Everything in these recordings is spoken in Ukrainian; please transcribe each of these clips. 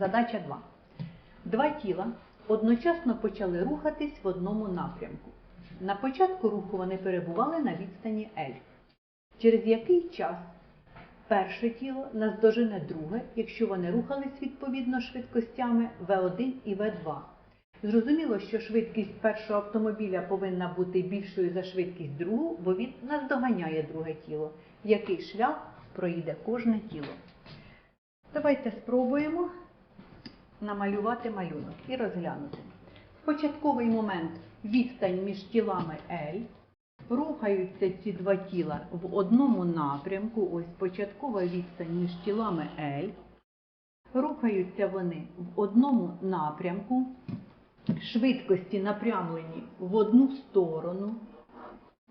Задача 2. Два тіла одночасно почали рухатись в одному напрямку. На початку руху вони перебували на відстані L. Через який час перше тіло наздожене друге, якщо вони рухались відповідно швидкостями V1 і V2. Зрозуміло, що швидкість першого автомобіля повинна бути більшою за швидкість другого, бо він наздоганяє друге тіло. Який шлях проїде кожне тіло? Давайте спробуємо намалювати малюнок і розглянути. В початковий момент відстань між тілами L. Рухаються ці два тіла в одному напрямку. Ось початкова відстань між тілами L. Рухаються вони в одному напрямку. Швидкості напрямлені в одну сторону.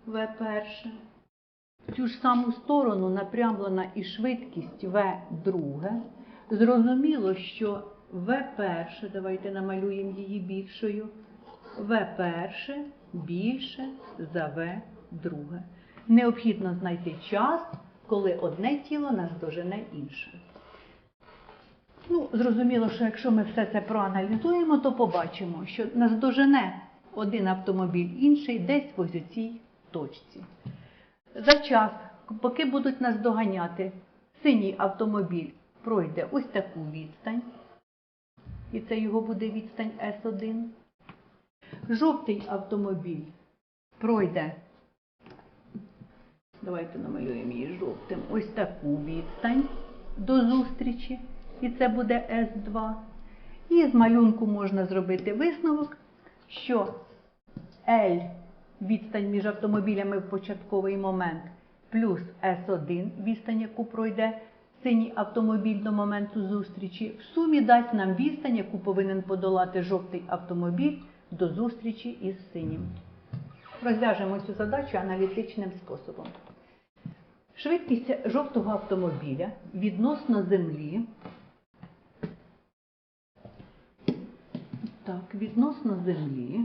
В перше. В цю ж саму сторону напрямлена і швидкість В друге. Зрозуміло, що В перше, давайте намалюємо її більшою. В перше більше за В друге. Необхідно знайти час, коли одне тіло наздожене інше. Ну, зрозуміло, що якщо ми все це проаналізуємо, то побачимо, що наздожене один автомобіль інший десь ось у цій точці. За час, поки будуть нас доганяти, синій автомобіль пройде ось таку відстань, і це його буде відстань С1. Жовтий автомобіль пройде, давайте намалюємо її жовтим, ось таку відстань до зустрічі, і це буде С2. І з малюнку можна зробити висновок, що L відстань між автомобілями в початковий момент плюс S1 відстань, яку пройде синій автомобіль до моменту зустрічі, в сумі дасть нам відстань, яку повинен подолати жовтий автомобіль до зустрічі із синім. Розв'яжемо цю задачу аналітичним способом. Швидкість жовтого автомобіля відносно землі. Так, відносно землі.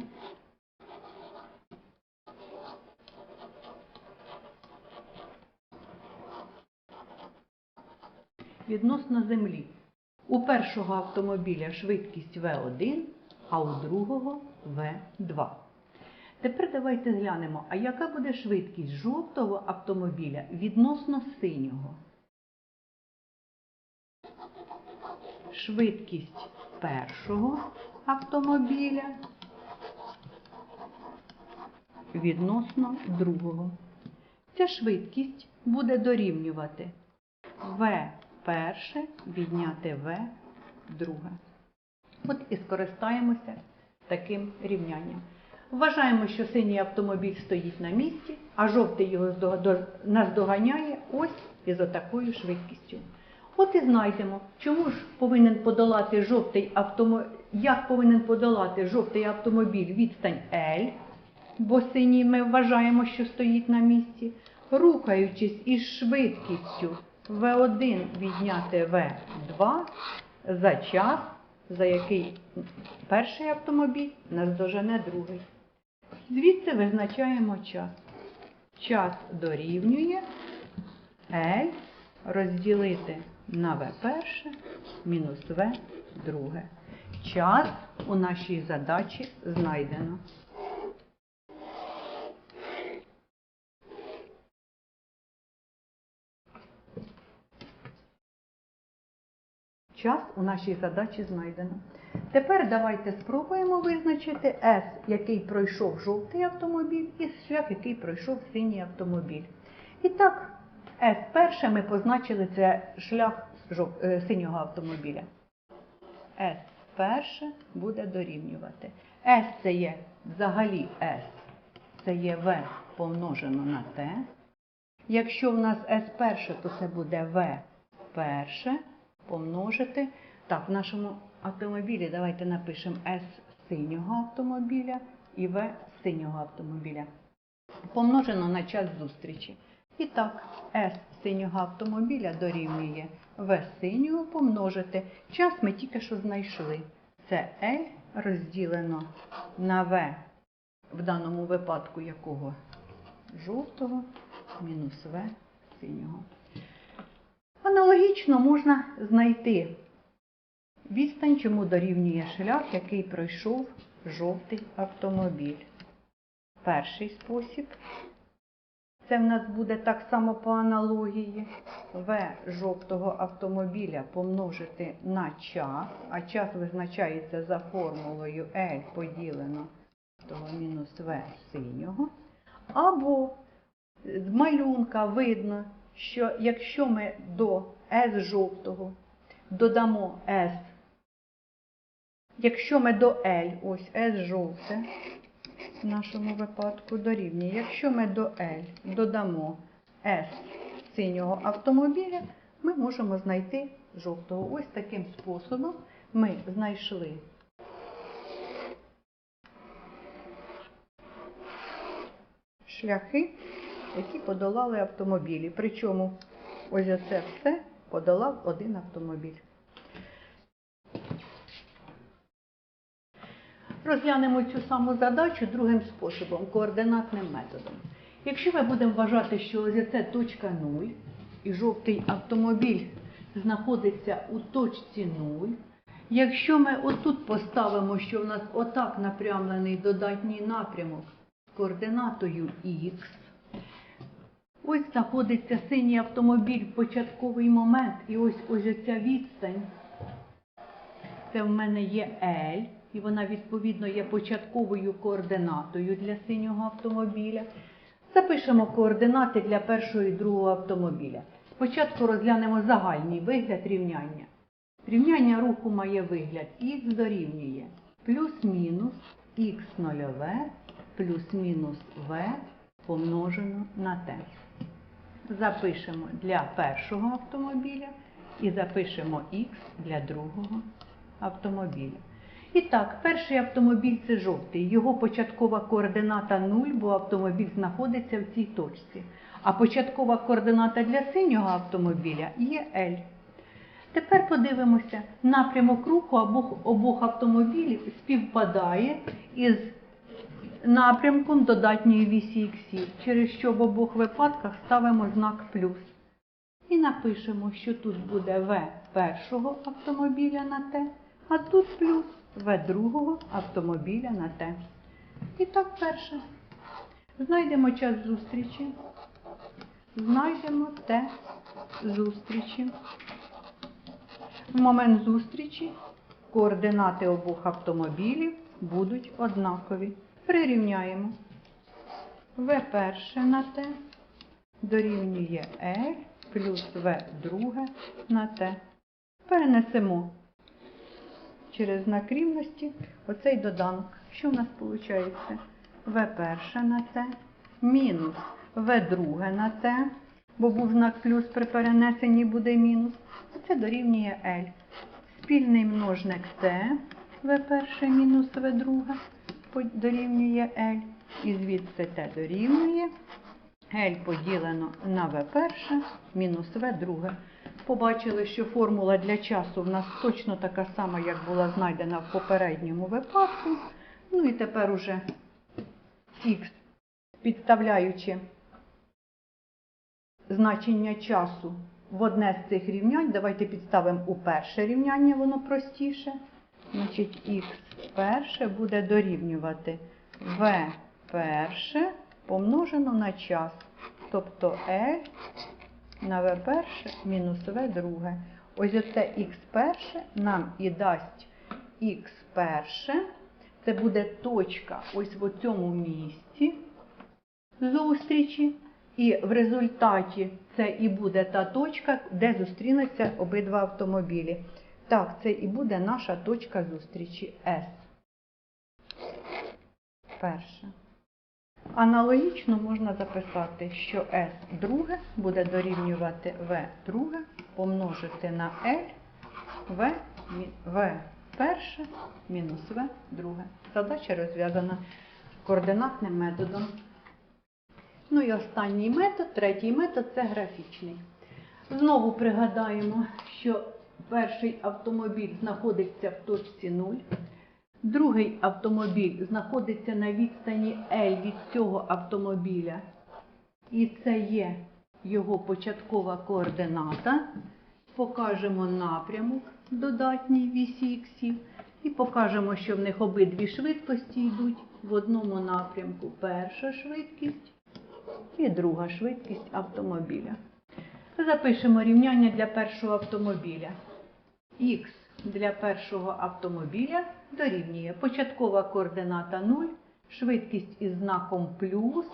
Відносно землі. У першого автомобіля швидкість В1, а у другого В2. Тепер давайте глянемо, а яка буде швидкість жовтого автомобіля відносно синього? Швидкість першого автомобіля відносно другого. Ця швидкість буде дорівнювати В перше відняти В друге. От і скористаємося таким рівнянням. Вважаємо, що синій автомобіль стоїть на місці, а жовтий його наздоганяє ось із отакою швидкістю. От і знайдемо, чому ж повинен подолати жовтий автомобіль, як повинен подолати жовтий автомобіль відстань L, бо синій ми вважаємо, що стоїть на місці, рухаючись із швидкістю V1 відняти V2 за час, за який перший автомобіль наздожене другий. Звідси визначаємо час. Час дорівнює L розділити на V перше мінус V друге. Час у нашій задачі знайдено. Час у нашій задачі знайдено. Тепер давайте спробуємо визначити S, який пройшов жовтий автомобіль, і шлях, який пройшов синій автомобіль. І так, S перше ми позначили це шлях е, синього автомобіля. S перше буде дорівнювати. S це є взагалі S, це є V помножено на T. Якщо в нас S перше, то це буде V перше помножити. Так, в нашому автомобілі давайте напишемо S синього автомобіля і V синього автомобіля. Помножено на час зустрічі. І так, S синього автомобіля дорівнює V синього помножити. Час ми тільки що знайшли. Це L розділено на V, в даному випадку якого жовтого мінус В синього. Аналогічно можна знайти Відстань, чому дорівнює шлях, який пройшов жовтий автомобіль. Перший спосіб. Це в нас буде так само по аналогії. В жовтого автомобіля помножити на час, а час визначається за формулою L поділено мінус В синього. Або з малюнка видно, що якщо ми до S жовтого додамо S, якщо ми до L, ось S жовте, в нашому випадку дорівнює. Якщо ми до L додамо S синього автомобіля, ми можемо знайти жовтого. Ось таким способом ми знайшли шляхи, які подолали автомобілі. Причому ось це все подолав один автомобіль. Розглянемо цю саму задачу другим способом, координатним методом. Якщо ми будемо вважати, що ось це точка 0 і жовтий автомобіль знаходиться у точці 0, якщо ми отут поставимо, що в нас отак напрямлений додатній напрямок з координатою х, ось знаходиться синій автомобіль в початковий момент, і ось ось ця відстань, це в мене є L, і вона відповідно є початковою координатою для синього автомобіля. Запишемо координати для першого і другого автомобіля. Спочатку розглянемо загальний вигляд рівняння. Рівняння руху має вигляд х дорівнює плюс-мінус х нульове плюс-мінус v помножено на t. Запишемо для першого автомобіля і запишемо х для другого автомобіля. І так, перший автомобіль це жовтий. Його початкова координата 0, бо автомобіль знаходиться в цій точці. А початкова координата для синього автомобіля є L. Тепер подивимося, напрямок руху обох, автомобілів співпадає із напрямком додатньої вісі іксів, через що в обох випадках ставимо знак плюс. І напишемо, що тут буде В першого автомобіля на Т, а тут плюс В другого автомобіля на Т. І так перше. Знайдемо час зустрічі. Знайдемо Т зустрічі. В момент зустрічі координати обох автомобілів будуть однакові. Прирівняємо. В перше на Т дорівнює L плюс В друге на Т. Перенесемо через знак рівності оцей доданок. Що в нас виходить? В перше на Т мінус В друге на Т, бо був знак плюс при перенесенні буде мінус. Це дорівнює L. Спільний множник Т, В перше мінус В друге дорівнює L. І звідси Т дорівнює L поділено на В перше мінус В друге. Побачили, що формула для часу в нас точно така сама, як була знайдена в попередньому випадку. Ну і тепер уже х, підставляючи значення часу в одне з цих рівнянь, давайте підставимо у перше рівняння, воно простіше. Значить, х перше буде дорівнювати v перше помножено на час. Тобто L на v перше мінус v друге. Ось оце х перше нам і дасть х перше. Це буде точка ось в цьому місці зустрічі. І в результаті це і буде та точка, де зустрінуться обидва автомобілі. Так, це і буде наша точка зустрічі С. Перше. Аналогічно можна записати, що S друге буде дорівнювати V друге помножити на L V, v перше мінус V друге. Задача розв'язана координатним методом. Ну і останній метод, третій метод це графічний. Знову пригадаємо, що перший автомобіль знаходиться в точці 0, другий автомобіль знаходиться на відстані L від цього автомобіля, і це є його початкова координата. Покажемо напрямок додатній вісі іксів. І покажемо, що в них обидві швидкості йдуть в одному напрямку. Перша швидкість і друга швидкість автомобіля. Запишемо рівняння для першого автомобіля. Х для першого автомобіля дорівнює початкова координата 0, швидкість із знаком плюс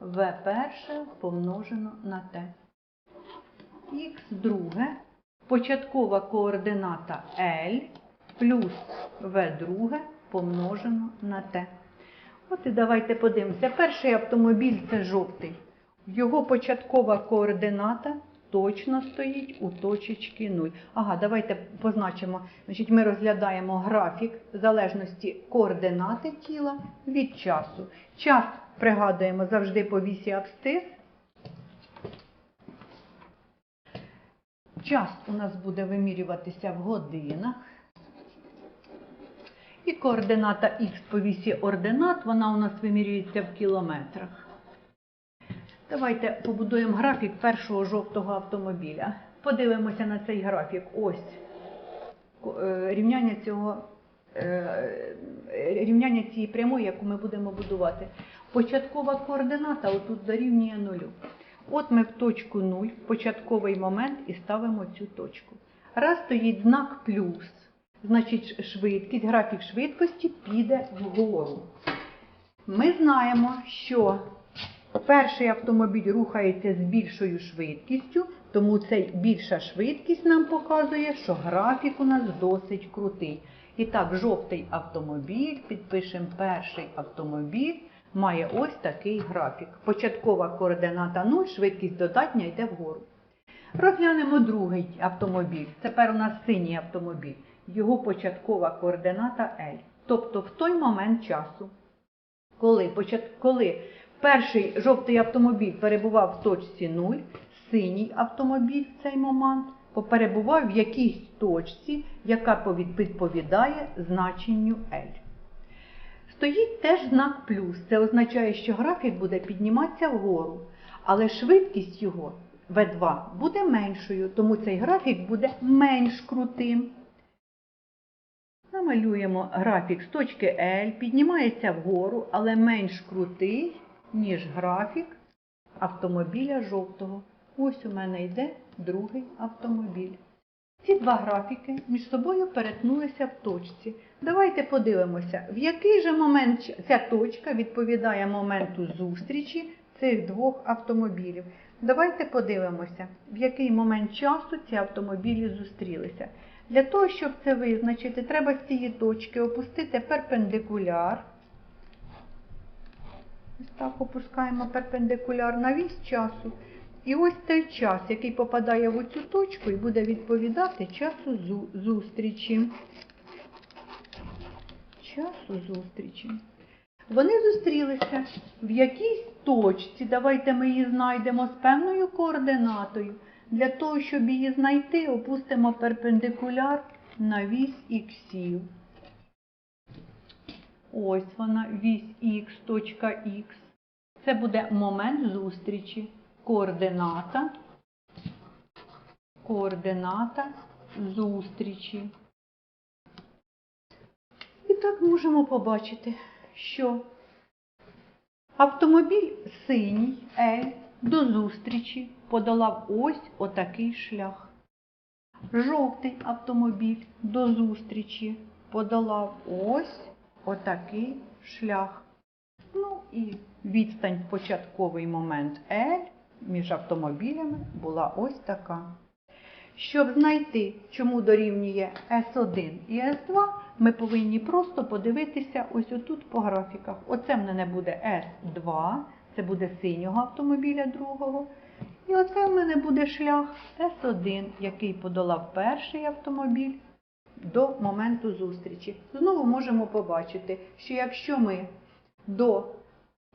v перше помножено на t. Х друге, початкова координата L плюс v друге помножено на t. От і давайте подивимося. Перший автомобіль це жовтий. Його початкова координата точно стоїть у точечці 0. Ага, давайте позначимо. Значить, ми розглядаємо графік залежності координати тіла від часу. Час пригадуємо завжди по вісі абсцис. Час у нас буде вимірюватися в годинах. І координата х по вісі ординат, вона у нас вимірюється в кілометрах. Давайте побудуємо графік першого жовтого автомобіля. Подивимося на цей графік. Ось е, рівняння цього е, рівняння цієї прямої, яку ми будемо будувати. Початкова координата отут дорівнює нулю. От ми в точку 0, в початковий момент і ставимо цю точку. Раз стоїть знак плюс, значить швидкість, графік швидкості піде вгору. Ми знаємо, що перший автомобіль рухається з більшою швидкістю, тому цей більша швидкість нам показує, що графік у нас досить крутий. І так, жовтий автомобіль, підпишемо перший автомобіль, має ось такий графік. Початкова координата 0, швидкість додатня йде вгору. Розглянемо другий автомобіль. Тепер у нас синій автомобіль. Його початкова координата L. Тобто в той момент часу, коли, коли перший жовтий автомобіль перебував в точці 0, синій автомобіль в цей момент перебував в якійсь точці, яка відповідає значенню L. Стоїть теж знак плюс. Це означає, що графік буде підніматися вгору, але швидкість його V2 буде меншою, тому цей графік буде менш крутим. Намалюємо графік з точки L, піднімається вгору, але менш крутий, ніж графік автомобіля жовтого. Ось у мене йде другий автомобіль. Ці два графіки між собою перетнулися в точці. Давайте подивимося, в який же момент ця точка відповідає моменту зустрічі цих двох автомобілів. Давайте подивимося, в який момент часу ці автомобілі зустрілися. Для того, щоб це визначити, треба з цієї точки опустити перпендикуляр. Ось так опускаємо перпендикуляр на вісь часу. І ось той час, який попадає в цю точку і буде відповідати часу зустрічі. Часу зустрічі. Вони зустрілися в якійсь точці. Давайте ми її знайдемо з певною координатою. Для того, щоб її знайти, опустимо перпендикуляр на вісь іксів. Ось вона, вісь х, точка х. Це буде момент зустрічі. Координата, координата зустрічі. І так можемо побачити, що автомобіль синій L до зустрічі подолав ось отакий шлях. Жовтий автомобіль до зустрічі подолав ось отакий шлях. Ну і відстань в початковий момент L між автомобілями була ось така. Щоб знайти, чому дорівнює S1 і S2, ми повинні просто подивитися ось отут по графіках. Оце в мене буде S2, це буде синього автомобіля другого. І оце в мене буде шлях S1, який подолав перший автомобіль до моменту зустрічі. Знову можемо побачити, що якщо ми до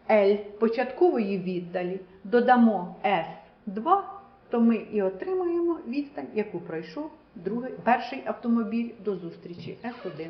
L початкової віддалі додамо S2, то ми і отримаємо відстань, яку пройшов другий, перший автомобіль до зустрічі S1.